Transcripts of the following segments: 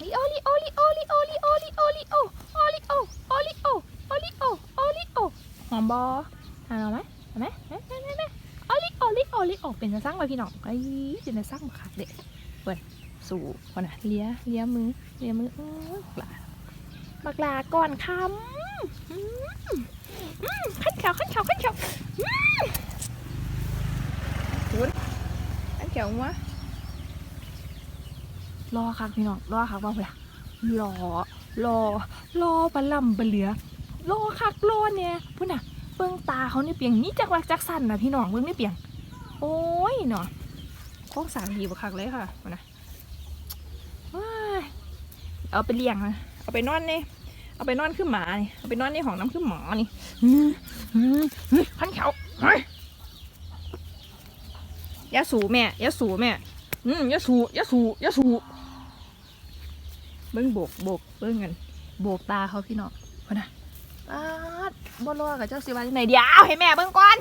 ลิโอลิโอลิโอลิโอลิโอลิโอลิโอโอลิโอโอลิโอโอลิโอโอลิโอหอมบอหาเราไหมหาไหมไหมไหมไหมโอลิโอลิโอลิโอเป็นจะสร้างไว้พี่น่องไอ้เป็นจะสร้างขาดเด็กเว้ยสู่คนน่ะเลี้ยเลี้ยมือเลี้ยมือโอ้หลาบักลาก่อนคำขั้นเขียวขั้นเขียวขั้นเขียวคุณขั้นเขียววะ รอครับพี่น้องรอครับว่าเวลารอรอรอปลาลำปลาเหลือรอคักรอเนี่ยพุ่นน่ะเบิ่งตาเขานี่เปียงนี่จักวักจักสันนะพี่น้องเบิ่งนี่เปียง โอ้ยเนาะโค้งสางดีบ่คักเลยค่ะพุ่นน่ะเอาไปเลี้ยงนะเอาไปนอนนี่เอาไปนอนขึ้นหมานี่เอาไปนอนในห้องน้ำขึ้นหมอนี่พันเขาเฮ้ยยาสูแม่ยาสูแม่อืมยาสูยาสูยาสู เบิ่งโบกโบกเบิ่งกันโบกตาเขาพี่น้องพุ่นน่ะปาดบอลกับเจ้าสิวาที่ไหนเดี๋ยวให้แม่เบิ่งก่อน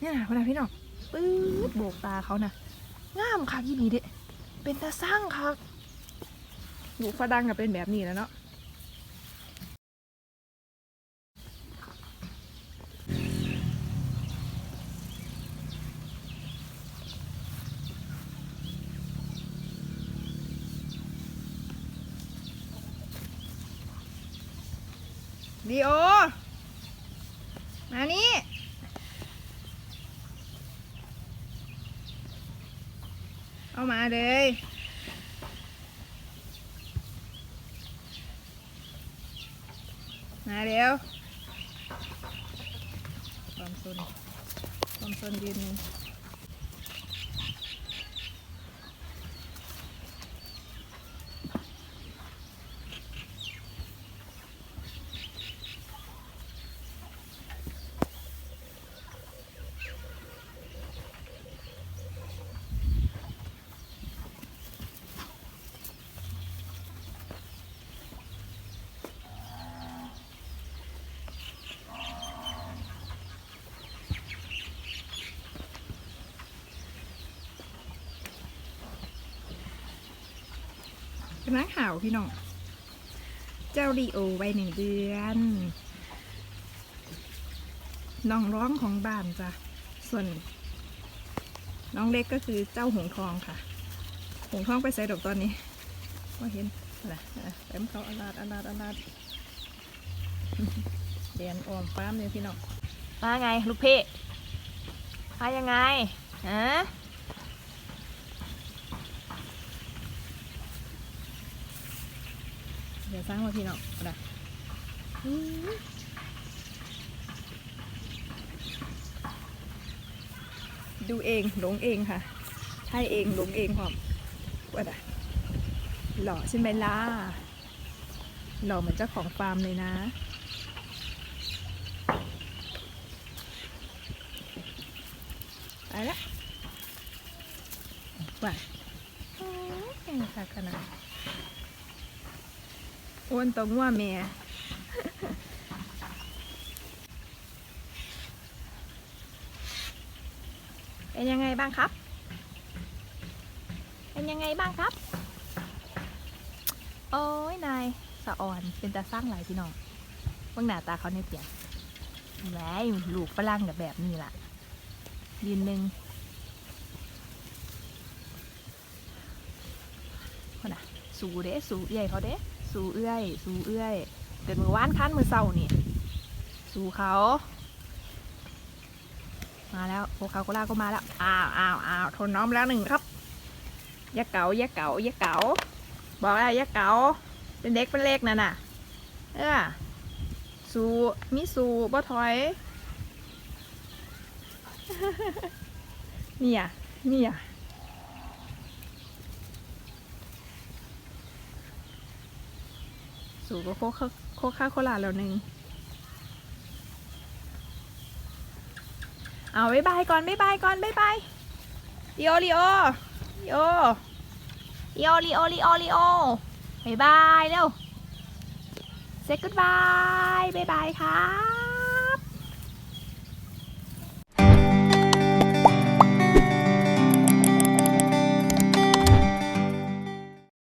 เนี่ยพนักพี่น้องปื๊ดโบกตาเขาน่ะงามคักยี่นีเด้เป็นตาสร้างคักอยู่ฝรั่งก็เป็นแบบนี้แหล้วเนาะ ดีโอ มานี่เอามาเลยมาเร็วความสนความสนยืน หนึ่งเป็นนักข่าวพี่น้อง เจ้าดีโอไว้หนึ่งเดือนน้องร้องของบ้านจ้ะ ส่วน น้องเล็กก็คือเจ้าหงทองค่ะ หงทองไปใส่ดอกตอนนี้ว่าเห็นนะแต้มเขาอลาดอลาดอลาดแดนออมฟ้ามเนี่ยพี่น้องมาไง ลูกเพ่มายังไงฮะ ดี๋ยวสร้างมาพี่น้องนะดูเองหลงเองค่ะใช่เองหลงเองพร้อมว่าไหล่อใช่ไหมล่ะหล่อเหมือนเจ้าของฟาร์มเลยนะไปละว่าโอ้ยเก่งค่ะขนาด อ้วนตรงว่าแม่เป็นยังไงบ้างครับ เป็นยังไงบ้างครับ โอ้ยนายสะอ่อนเป็นตาสร้างหลายพี่น้องเบิ่งหน้าตาเขาในเปลี่ยนแหมลูกฝรั่งกับแบบนี้ล่ะยืนหนึ่งคนน่ะ สูเด้สูเอื้อยเขาเด้ สูเอื้อย สูเอื้อย เกิดมือว่านคั้นมือเศร้านี่ สูเขา มาแล้วโคคาโคล่าก็มาแล้ว อ้าวอ้าวอ้าวทนน้อมแล้วหนึ่งครับยาเก๋ายาเก๋ายาเก๋า บอกแล้วยาเก๋า เป็นเด็กเป็นเล็กนั่นน่ะ เออ สูมีสูบ่ถอย เนี่ย เนี่ย สูก็โคคาโคคาโคลาแล้วหนึ่งเอาบ๊ายบายก่อนบ๊ายบายก่อนบ๊ายบายลีโอลีโอลีโอลีโอลีโอลีโอลีโอบ๊ายบายเร็ว say goodbye บ๊ายบายค่ะ